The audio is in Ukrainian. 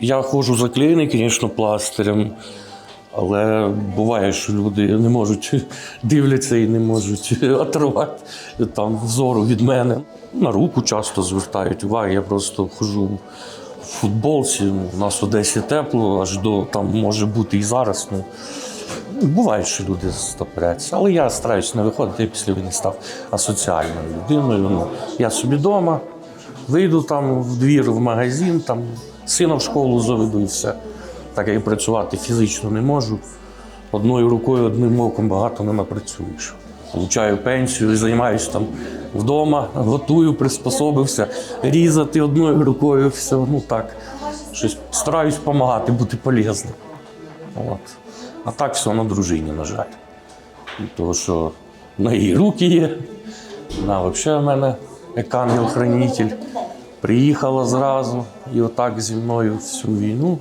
Я ходжу заклеєний, звісно, пластирем, але буває, що люди не можуть дивляться і не можуть оторвати там зору від мене. На руку часто звертають увагу. Я просто ходжу в футболці. У нас в Одесі тепло, аж до там може бути і зараз. Ну, Буває, що люди стопоряться, але я стараюся не виходити. Я після війни став асоціальною людиною. Ну, я собі вдома, вийду там в двір, в магазин, там сина в школу заведу і все. Так як працювати фізично не можу. Одною рукою, одним оком багато не напрацюєш. Получаю пенсію і займаюся там вдома, готую, приспособився, різати одною рукою, все, ну так. Щось стараюсь допомагати, бути полезним. От. А так все на дружині, на жаль. Тому що в неї руки є. Вона взагалі в мене як ангел-хранитель. Приїхала зразу і отак зі мною всю війну.